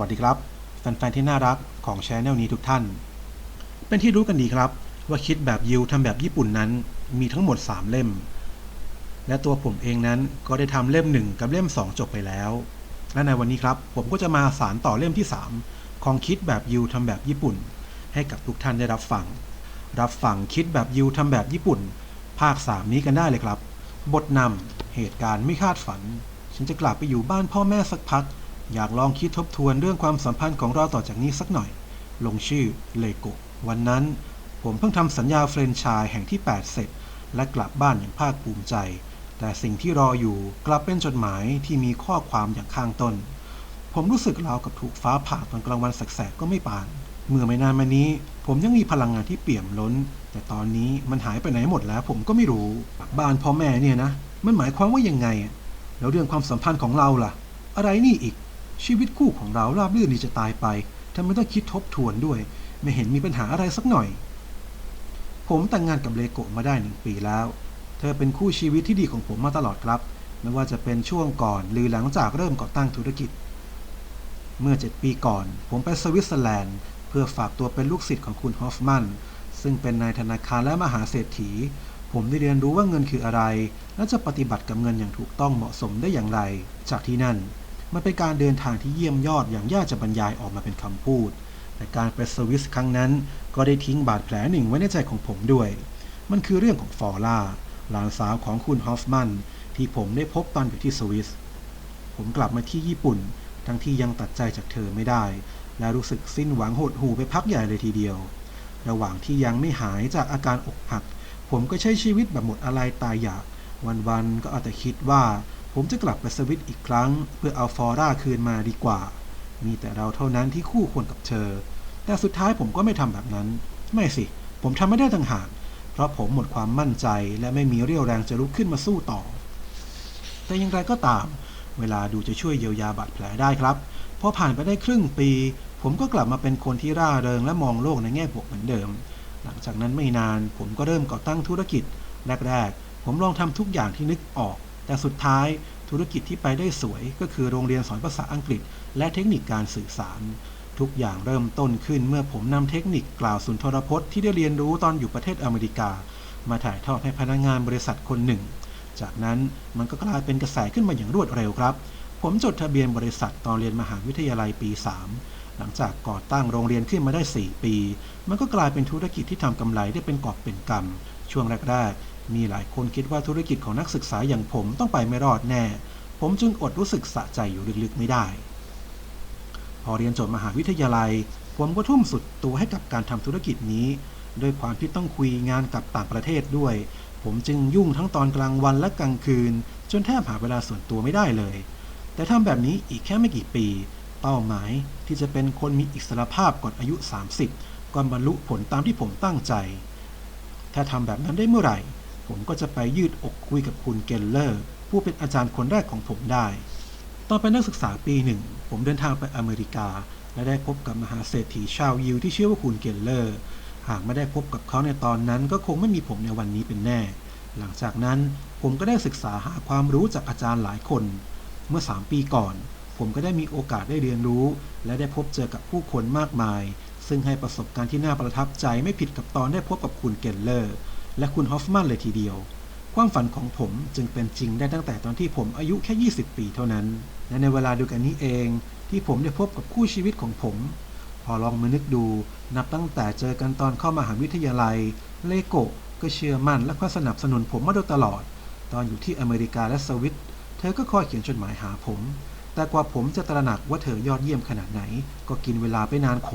วัสดีครับ แฟนๆที่น่ารักของช anel นี้ทุกท่าน เป็นที่รู้กันดีครับ ว่าคิดแบบยิวทำแบบญี่ปุ่นนั้นมีทั้งหมด 3 เล่ม และตัวผมเองนั้นก็ได้ทำเล่ม 1 กับเล่ม 2 จบไปแล้ว และในวันนี้ครับ ผมก็จะมาสารต่อเล่มที่ 3 ของคิดแบบยิวทำแบบญี่ปุ่น ให้กับทุกท่านได้รับฟัง รับฟังคิดแบบยิวทำแบบญี่ปุ่น ภาค 3 นี้กันได้เลยครับ บทนำเหตุการณ์ไม่คาดฝัน ฉันจะกลับไปอยู่บ้านพ่อแม่สักพัก อยากลองคิดทบทวนเรื่องความสัมพันธ์ของเราต่อจากนี้สักหน่อย ลงชื่อเลโกวันนั้น ผมเพิ่งทำสัญญาเฟรนไชส์แห่งที่ 8 เสร็จ และกลับบ้านอย่างภาคภูมิใจ แต่สิ่งที่รออยู่กลับเป็นจดหมายที่มีข้อความอย่างข้างต้น ผมรู้สึกราวกับถูกฟ้าผ่าตอนกลางวันแสกๆก็ไม่ปาน เมื่อไม่นานมานี้ ผมยังมีพลังงานที่เปี่ยมล้น แต่ตอนนี้มันหายไปไหนหมดแล้ว ผมก็ไม่รู้บ้านพ่อแม่เนี่ยนะ มันหมายความว่ายังไงแล้วเรื่องความสัมพันธ์ของเราล่ะ อะไรนี่อีก ชีวิตคู่ของเราราบรื่นดีจะตายไปทำไมต้องคิดทบทวนด้วย ไม่เห็นมีปัญหาอะไรสักหน่อย ผมแต่งงานกับเลโกะมาได้หนึ่งปีแล้ว เธอเป็นคู่ชีวิตที่ดีของผมมาตลอดครับ ไม่ว่าจะเป็นช่วงก่อนหรือหลังจากเริ่มก่อตั้งธุรกิจ เมื่อ 7 ปีก่อน ผมไปสวิตเซอร์แลนด์ เพื่อฝากตัวเป็นลูกศิษย์ของคุณฮอฟมันซึ่งเป็นนายธนาคารและมหาเศรษฐี ผมได้เรียนรู้ว่าเงินคืออะไร และจะปฏิบัติกับเงินอย่างถูกต้องเหมาะสมได้อย่างไร จากที่นั่น มันเป็นการเดินทางที่เยี่ยมยอดอย่างยากจะบรรยายออกมาเป็นคำพูด แต่การไปสวิสครั้งนั้น ก็ได้ทิ้งบาดแผลหนึ่งไว้ในใจของผมด้วย มันคือเรื่องของฟอร่าหลานสาวของคุณฮอฟมันที่ผมได้พบตอนอยู่ที่สวิส ผมกลับมาที่ญี่ปุ่น ทั้งที่ยังตัดใจจากเธอไม่ได้ และรู้สึกสิ้นหวังหดหู่ไปพักใหญ่เลยทีเดียว ระหว่างที่ยังไม่หายจากอาการอกหัก ผมก็ใช้ชีวิตแบบหมดอะไรตายอยาก วันๆก็เอาแต่คิดว่า ผมจะกลับไปสวิตอีกครั้ง เพื่อเอาฟอร่าคืนมาดีกว่า มีแต่เราเท่านั้นที่คู่ควรกับเธอ แต่สุดท้ายผมก็ไม่ทำแบบนั้น ไม่สิ ผมทำไม่ได้ต่างหาก เพราะผมหมดความมั่นใจและไม่มีเรี่ยวแรงจะลุกขึ้นมาสู้ต่อ แต่อย่างไรก็ตาม เวลาดูจะช่วยเยียวยาบาดแผลได้ครับ พอผ่านไปได้ครึ่งปี ผมก็กลับมาเป็นคนที่ร่าเริงและมองโลกในแง่บวกเหมือนเดิม หลังจากนั้นไม่นานผมก็เริ่มก่อตั้งธุรกิจ แรกๆ ผมลองทำทุกอย่างที่นึกออก แต่สุดท้ายธุรกิจที่ไปได้สวยก็คือโรงเรียนสอนภาษาอังกฤษ และเทคนิคการสื่อสาร ทุกอย่างเริ่มต้นขึ้นเมื่อผมนำเทคนิคกล่าวสุนทรพจน์ที่ได้เรียนรู้ตอนอยู่ประเทศอเมริกา มาถ่ายทอดให้พนักงานบริษัทคนหนึ่ง จากนั้นมันก็กลายเป็นกระแสขึ้นมาอย่างรวดเร็วครับ ผมจดทะเบียนบริษัทตอนเรียนมหาวิทยาลัยปี 3 หลังจากก่อตั้งโรงเรียนขึ้นมาได้ 4 ปี มันก็กลายเป็นธุรกิจที่ทำกำไรได้เป็นกอบเป็นกำช่วงแรกๆ มีหลายคนคิดว่าธุรกิจของนักศึกษาอย่างผมต้องไปไม่รอดแน่ ผมจึงอดรู้สึกสะใจอยู่ลึกๆไม่ได้ พอเรียนจบมหาวิทยาลัย ผมก็ทุ่มสุดตัวให้กับการทำธุรกิจนี้ ด้วยความที่ต้องคุยงานกับต่างประเทศด้วย ผมจึงยุ่งทั้งตอนกลางวันและกลางคืน จนแทบหาเวลาส่วนตัวไม่ได้เลย แต่ทำแบบนี้อีกแค่ไม่กี่ปี เป้าหมายที่จะเป็นคนมีอิสรภาพก่อนอายุ 30ก่อนบรรลุผลตามที่ผมตั้งใจ ถ้าทำแบบนั้นได้เมื่อไหร่ ผมก็จะไปยืดอกคุยกับคุณเกลเลอร์ ผู้เป็นอาจารย์คนแรกของผมได้ ตอนเป็นนักศึกษาปีหนึ่ง ผมเดินทางไปอเมริกา และได้พบกับมหาเศรษฐีชาวยิวที่ชื่อว่าคุณเกลเลอร์ หากไม่ได้พบกับเขาในตอนนั้น ก็คงไม่มีผมในวันนี้เป็นแน่ หลังจากนั้นผมก็ได้ศึกษาหาความรู้จากอาจารย์หลายคน เมื่อ 3 ปีก่อน ผมก็ได้มีโอกาสได้เรียนรู้ และได้พบเจอกับผู้คนมากมาย ซึ่งให้ประสบการณ์ที่น่าประทับใจไม่ผิดกับตอนได้พบกับคุณเกลเลอร์ และคุณฮอฟมันเลยทีเดียว ความฝันของผมจึงเป็นจริงได้ตั้งแต่ตอนที่ผมอายุแค่ 20 ปีเท่านั้น และในเวลาเดียวกันนี้เองที่ผมได้พบกับคู่ชีวิตของผม พอลองมานึกดูนับตั้งแต่เจอกันตอนเข้ามหาวิทยาลัย เลโกะก็เชื่อมั่นและก็สนับสนุนผมมาโดยตลอด ตอนอยู่ที่อเมริกาและสวิตเธอก็คอยเขียนจดหมายหาผม แต่กว่าผมจะตระหนักว่าเธอยอดเยี่ยมขนาดไหน ก็กินเวลาไปนานโข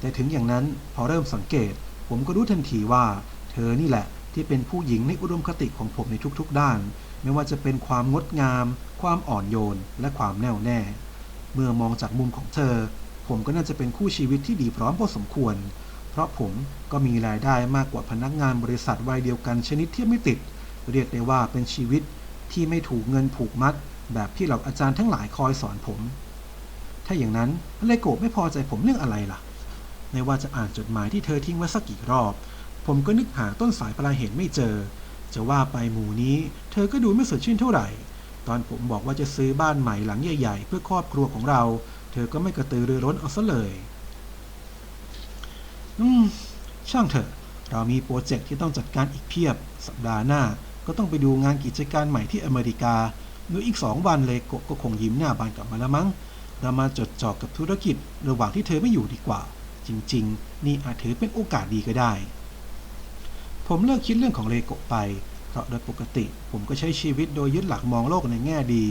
แต่ถึงอย่างนั้นพอเริ่มสังเกต ผมก็รู้ทันทีว่า เธอนี่แหละ ที่เป็นผู้หญิงในอุดมคติของผมในทุกๆด้าน ไม่ว่าจะเป็นความงดงาม ความอ่อนโยน และความแน่วแน่ เมื่อมองจากมุมของเธอ ผมก็น่าจะเป็นคู่ชีวิตที่ดีพร้อมพอสมควร เพราะผมก็มีรายได้มากกว่าพนักงานบริษัทวัยเดียวกันชนิดที่ไม่ติด เรียกได้ว่าเป็นชีวิตที่ไม่ถูกเงินผูกมัด แบบที่เหล่าอาจารย์ทั้งหลายคอยสอนผม ถ้าอย่างนั้นเลโกะไม่พอใจผมเรื่องอะไรล่ะ ไม่ว่าจะอ่านจดหมายที่เธอทิ้งไว้สักกี่รอบ ผมก็นึกหาต้นสายปลายเหตุไม่เจอ จะว่าไปหมู่นี้ เธอก็ดูไม่สดชื่นเท่าไหร่ ตอนผมบอกว่าจะซื้อบ้านใหม่หลังใหญ่ ๆ เพื่อครอบครัวของเรา เธอก็ไม่กระตือรือร้นเอาซะเลย อืม ช่างเถอะ เรามีโปรเจกต์ที่ต้องจัดการอีกเพียบ สัปดาห์หน้าก็ต้องไปดูงานกิจการใหม่ที่อเมริกาเมื่ออีกสองวันเลยกก็คงยิ้มหน้าบานกลับมาแล้วมั้ง เรามาจดจ่อกับธุรกิจ ระหว่างที่เธอไม่อยู่ดีกว่า จริง ๆ นี่อาจถือเป็นโอกาสดีก็ได้ ผมเลิกคิดเรื่องของเลโกะไป เพราะโดยปกติผมก็ใช้ชีวิตโดยยึดหลักมองโลกในแง่ดี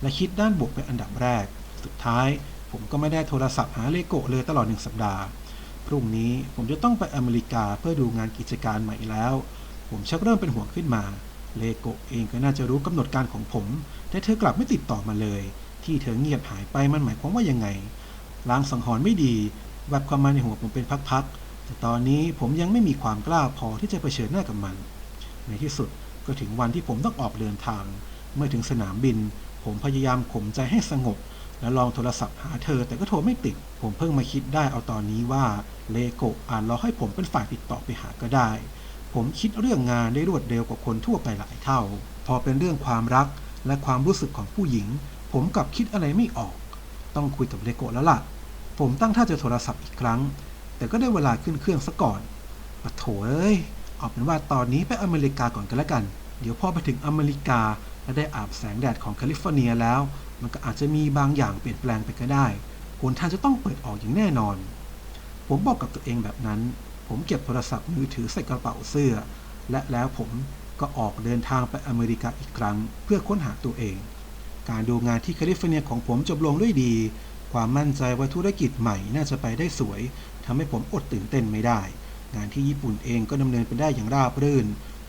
และคิดด้านบวกเป็นอันดับแรก สุดท้าย ผมก็ไม่ได้โทรศัพท์หาเลโกะเลยตลอดหนึ่งสัปดาห์ พรุ่งนี้ผมจะต้องไปอเมริกาเพื่อดูงานกิจการใหม่แล้ว ผมชักเริ่มเป็นห่วงขึ้นมา เลโกะเองก็น่าจะรู้กำหนดการของผม แต่เธอกลับไม่ติดต่อมาเลย ที่เธอเงียบหายไปมันหมายความว่ายังไงลางสังหรณ์ไม่ดีแวบความมาในหัวผมเป็นพักๆ แต่ตอนนี้ผมยังไม่มีความกล้าพอที่จะเผชิญหน้ากับมัน ในที่สุดก็ถึงวันที่ผมต้องออกเดินทาง เมื่อถึงสนามบิน ผมพยายามข่มใจให้สงบ และลองโทรศัพท์หาเธอแต่ก็โทรไม่ติด ผมเพิ่งมาคิดได้เอาตอนนี้ว่าเลโกะอาจรอให้ผมเป็นฝ่ายติดต่อไปหาก็ได้ ผมคิดเรื่องงานได้รวดเร็วกว่าคนทั่วไปหลายเท่า พอเป็นเรื่องความรักและความรู้สึกของผู้หญิง ผมกลับคิดอะไรไม่ออก ต้องคุยกับเลโกะแล้วล่ะ ผมตั้งท่าจะโทรศัพท์อีกครั้ง แต่ก็ได้เวลาขึ้นเครื่องซะก่อนปะโถเอ้ยเอาเป็นว่าตอนนี้ไปอเมริกาก่อนกันแล้วกัน เดี๋ยวพอไปถึงอเมริกาและได้อาบแสงแดดของแคลิฟอร์เนียแล้ว มันก็อาจจะมีบางอย่างเปลี่ยนแปลงไปก็ได้หนทางจะต้องเปิดออกอย่างแน่นอน ผมบอกกับตัวเองแบบนั้น ผมเก็บโทรศัพท์มือถือใส่กระเป๋าเสื้อ และแล้วผมก็ออกเดินทางไปอเมริกาอีกครั้ง เพื่อค้นหาตัวเอง การดูงานที่แคลิฟอร์เนียของผมจบลงด้วยดี ความมั่นใจว่าธุรกิจใหม่น่าจะไปได้สวยทำให้ผมอดตื่นเต้นไม่ได้ งานที่ญี่ปุ่นเองก็ดำเนินไปได้อย่างราบรื่น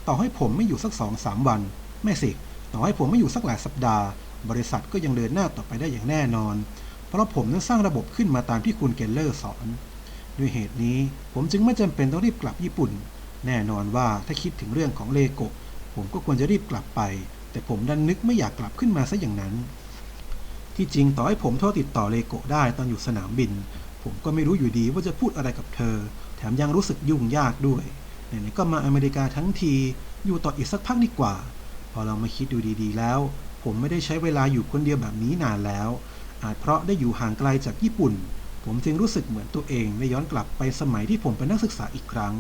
ต่อให้ผมไม่อยู่สักสองสามวัน ไม่สิ ต่อให้ผมไม่อยู่สักหลายสัปดาห์ บริษัทก็ยังเดินหน้าต่อไปได้อย่างแน่นอน เพราะผมนั้นสร้างระบบขึ้นมาตามที่คุณเกลเลอร์สอน ด้วยเหตุนี้ผมจึงไม่จำเป็นต้องรีบกลับญี่ปุ่น แน่นอนว่าถ้าคิดถึงเรื่องของเลโกะผมก็ควรจะรีบกลับไป แต่ผมดันนึกไม่อยากกลับขึ้นมาซะอย่างนั้น ที่จริงต่อให้ผมโทรติดต่อเลโกะได้ตอนอยู่สนามบิน ผมก็ไม่รู้อยู่ดีว่าจะพูดอะไรกับเธอ แถมยังรู้สึกยุ่งยากด้วยไหนๆก็มาอเมริกาทั้งที อยู่ต่ออีกสักพักดีกว่า พอเรามาคิดดูดีๆแล้ว ผมไม่ได้ใช้เวลาอยู่คนเดียวแบบนี้นานแล้ว อาจเพราะได้อยู่ห่างไกลจากญี่ปุ่น ผมจึงรู้สึกเหมือนตัวเองได้ย้อนกลับไปสมัยที่ผมเป็นนักศึกษาอีกครั้ง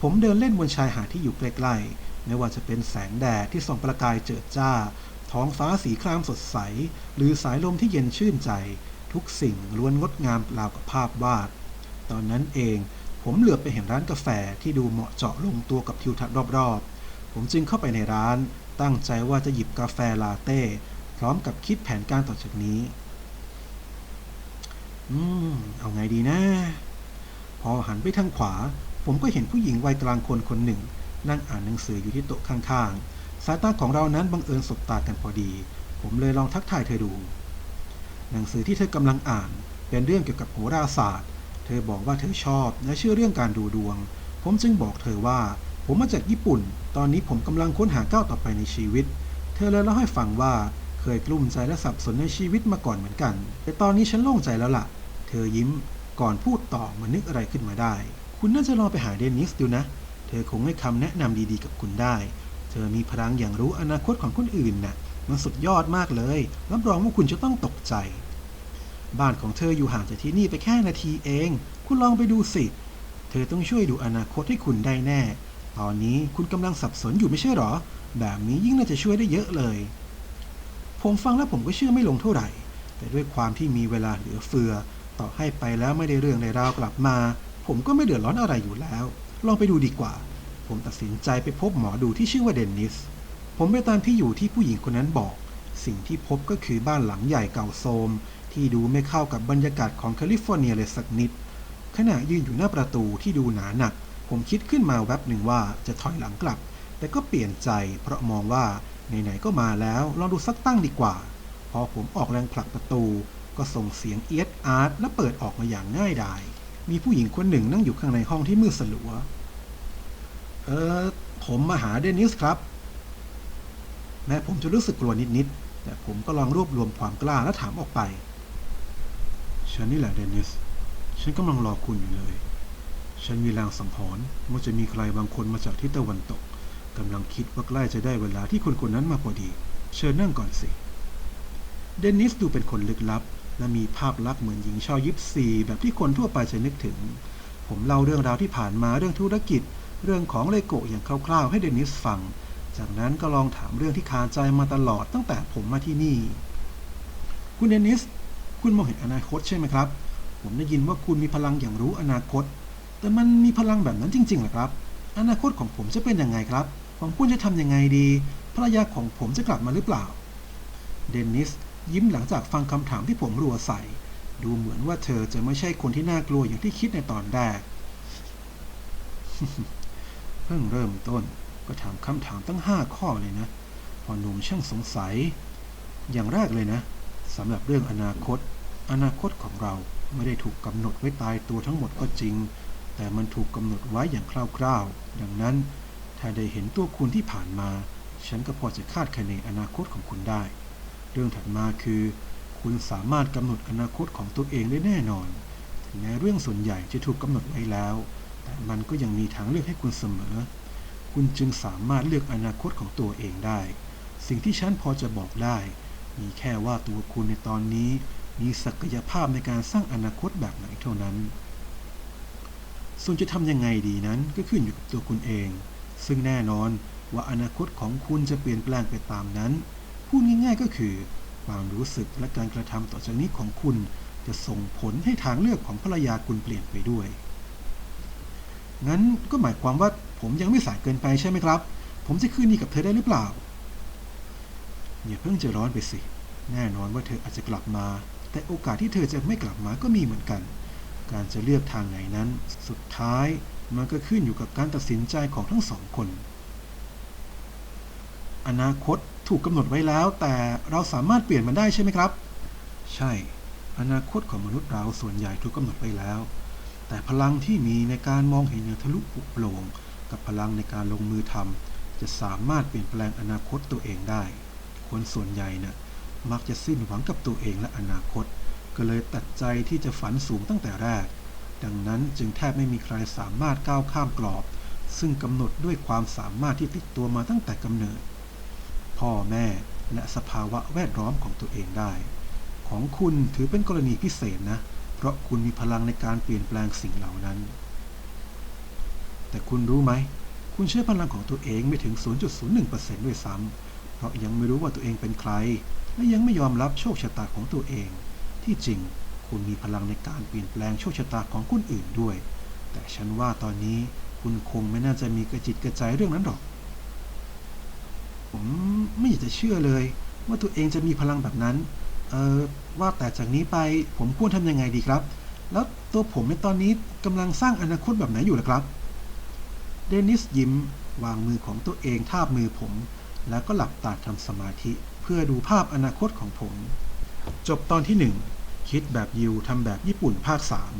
ผมเดินเล่นบนชายหาดที่อยู่ใกล้ๆไม่ว่าจะเป็นแสงแดดที่ส่องประกายเจิดจ้า ท้องฟ้าสีครามสดใส หรือสายลมที่เย็นชื่นใจ ทุกสิ่งล้วนงดงามราวกับภาพวาด ตอนนั้นเองผมเหลือบไปเห็นร้านกาแฟที่ดูเหมาะเจาะลงตัวกับทิวทัศน์รอบๆ ผมจึงเข้าไปในร้าน ตั้งใจว่าจะหยิบกาแฟลาเต้ พร้อมกับคิดแผนการต่อจากนี้ อืม เอาไงดีนะ พอหันไปทางขวา ผมก็เห็นผู้หญิงวัยกลางคนคนหนึ่ง นั่งอ่านหนังสืออยู่ที่โต๊ะข้างๆายตาของเรานั้นบังเอิญสบตากันพอดี ผมเลยลองทักทายเธอดู หนังสือที่เธอกำลังอ่าน เป็นเรื่องเกี่ยวกับโหราศาสตร์ เธอบอกว่าเธอชอบและเชื่อเรื่องการดูดวง ผมจึงบอกเธอว่า ผมมาจากญี่ปุ่น ตอนนี้ผมกำลังค้นหาก้าวต่อไปในชีวิต เธอเลยเล่าให้ฟังว่าเคยกลุ้มใจและสับสนในชีวิตมาก่อนเหมือนกัน แต่ตอนนี้ฉันโล่งใจแล้วล่ะ เธอยิ้มก่อนพูดต่อมานึกอะไรขึ้นมาได้ คุณน่าจะลองไปหาเดนิสดูนะ เธอคงให้คำแนะนำดีๆกับคุณได้ อมีพลังอย่างรู้อนาคตของคนอื่นน่ะ มันสุดยอดมากเลย รับรองว่าคุณจะต้องตกใจ บ้านของเธออยู่ห่างจากที่นี่ไปแค่นาทีเอง คุณลองไปดูสิ เธอต้องช่วยดูอนาคตให้คุณได้แน่ ตอนนี้คุณกำลังสับสนอยู่ไม่ใช่หรอ แบบนี้ยิ่งน่าจะช่วยได้เยอะเลย ผมฟังแล้วผมก็เชื่อไม่ลงเท่าไหร่ แต่ด้วยความที่มีเวลาเหลือเฟือ ต่อให้ไปแล้วไม่ได้เรื่องในราวกลับมา ผมก็ไม่เดือดร้อนอะไรอยู่แล้ว ลองไปดูดีกว่า ผมตัดสินใจไปพบหมอดูที่ชื่อว่าเดนนิส ผมไปตามที่อยู่ที่ผู้หญิงคนนั้นบอก สิ่งที่พบก็คือบ้านหลังใหญ่เก่าโทรมที่ดูไม่เข้ากับบรรยากาศของแคลิฟอร์เนียเลยสักนิด ขณะยืนอยู่หน้าประตูที่ดูหนาหนัก ผมคิดขึ้นมาแวบหนึ่งว่าจะถอยหลังกลับ แต่ก็เปลี่ยนใจเพราะมองว่าไหนๆก็มาแล้วลองดูสักตั้งดีกว่า พอผมออกแรงผลักประตู ก็ส่งเสียงเอียดอาร์ตและเปิดออกมาอย่างง่ายดายมีผู้หญิงคนหนึ่งนั่งอยู่ข้างในห้องที่มืดสลัว เออผมมาหาเดนิสครับ แม้ผมจะรู้สึกกลัวนิดๆ แต่ผมก็ลองรวบรวมความกล้าและถามออกไป ฉันนี่แหละเดนิส ฉันกำลังรอคุณอยู่เลย ฉันมีลางสังหรณ์ว่าจะมีใครบางคนมาจากทิศตะวันตกกำลังคิดว่าใกล้จะได้เวลาที่คนคนนั้นมาพอดี เชิญนั่งก่อนสิ เดนิสดูเป็นคนลึกลับ และมีภาพลักษณ์เหมือนหญิงชาวยิปซีแบบที่คนทั่วไปจะนึกถึง ผมเล่าเรื่องราวที่ผ่านมาเรื่องธุรกิจ เรื่องของเลโกะอย่างคร่าวๆ ให้เดนิสฟัง จากนั้นก็ลองถามเรื่องที่คาใจมาตลอดตั้งแต่ผมมาที่นี่ คุณเดนิส คุณมองเห็นอนาคตใช่ไหมครับ ผมได้ยินว่าคุณมีพลังอย่างรู้อนาคต แต่มันมีพลังแบบนั้นจริงๆหรอครับ อนาคตของผมจะเป็นยังไงครับผมควรจะทำยังไงดี ภรรยาของผมจะกลับมาหรือเปล่า เดนิสยิ้มหลังจากฟังคำถามที่ผมรัวใส่ ดูเหมือนว่าเธอจะไม่ใช่คนที่น่ากลัวอย่างที่คิดในตอนแรก พิ่งเริ่มต้นก็ถามคำถามตั้งห้าข้อเลยนะพอหนุ่มช่างสงสัย อย่างแรกเลยนะสำหรับเรื่องอนาคต อนาคตของเราไม่ได้ถูกกำหนดไว้ตายตัวทั้งหมดก็จริง แต่มันถูกกำหนดไว้อย่างคร่าวๆ ดังนั้น ถ้าได้เห็นตัวคุณที่ผ่านมา ฉันก็พอจะคาดคะเนอนาคตของคุณได้ เรื่องถัดมาคือ คุณสามารถกำหนดอนาคตของตัวเองได้แน่นอนถึงแม้เรื่องส่วนใหญ่จะถูกกำหนดไว้แล้ว แต่มันก็ยังมีทางเลือกให้คุณเสมอ คุณจึงสามารถเลือกอนาคตของตัวเองได้ สิ่งที่ฉันพอจะบอกได้ มีแค่ว่าตัวคุณในตอนนี้ มีศักยภาพในการสร้างอนาคตแบบไหนเท่านั้น ส่วนจะทำยังไงดีนั้นก็ขึ้นอยู่กับตัวคุณเอง ซึ่งแน่นอนว่าอนาคตของคุณจะเปลี่ยนแปลงไปตามนั้น พูดง่ายๆก็คือ ความรู้สึกและการกระทำต่อจากนี้ของคุณจะส่งผลให้ทางเลือกของภรรยาคุณเปลี่ยนไปด้วย งั้นก็หมายความว่าผมยังไม่สายเกินไปใช่ไหมครับ ผมจะคืนดีกับเธอได้หรือเปล่า อย่าเพิ่งจะร้อนไปสิ แน่นอนว่าเธออาจจะกลับมา แต่โอกาสที่เธอจะไม่กลับมาก็มีเหมือนกัน การจะเลือกทางไหนนั้น สุดท้ายมันก็ขึ้นอยู่กับการตัดสินใจของทั้งสองคน อนาคตถูกกำหนดไว้แล้ว แต่เราสามารถเปลี่ยนมันได้ใช่ไหมครับ ใช่ อนาคตของมนุษย์เราส่วนใหญ่ถูกกำหนดไว้แล้ว แต่พลังที่มีในการมองเห็นอย่างทะลุปุโปร่งกับพลังในการลงมือทำจะสามารถเปลี่ยนแปลงอนาคตตัวเองได้ คนส่วนใหญ่นะ่ะมักจะสิ้นหวังกับตัวเองและอนาคต ก็เลยตัดใจที่จะฝันสูงตั้งแต่แรก ดังนั้นจึงแทบไม่มีใครสามารถก้าวข้ามกรอบ ซึ่งกำหนดด้วยความสามารถที่ติดตัวมาตั้งแต่กำเนิด พ่อแม่และสภาวะแวดล้อมของตัวเองได้ ของคุณถือเป็นกรณีพิเศษนะเพราะคุณมีพลังในการเปลี่ยนแปลงสิ่งเหล่านั้น แต่คุณรู้ไหม คุณใช้พลังของตัวเองไม่ถึง 0.01%ด้วยซ้ำ เพราะยังไม่รู้ว่าตัวเองเป็นใคร และยังไม่ยอมรับโชคชะตาของตัวเอง ที่จริง คุณมีพลังในการเปลี่ยนแปลงโชคชะตาของคนอื่นด้วย แต่ฉันว่าตอนนี้คุณคงไม่น่าจะมีกระจิตกระใจเรื่องนั้นหรอก ผมไม่อยากจะเชื่อเลย ว่าตัวเองจะมีพลังแบบนั้น เออว่าแต่จากนี้ไปผมควรทำยังไงดีครับ แล้วตัวผมในตอนนี้กำลังสร้างอนาคตแบบไหนอยู่ล่ะครับ เดนิสยิ้มวางมือของตัวเองทาบมือผม แล้วก็หลับตาทำสมาธิเพื่อดูภาพอนาคตของผม จบตอนที่หนึ่งคิดแบบยิวทำแบบญี่ปุ่นภาคสาม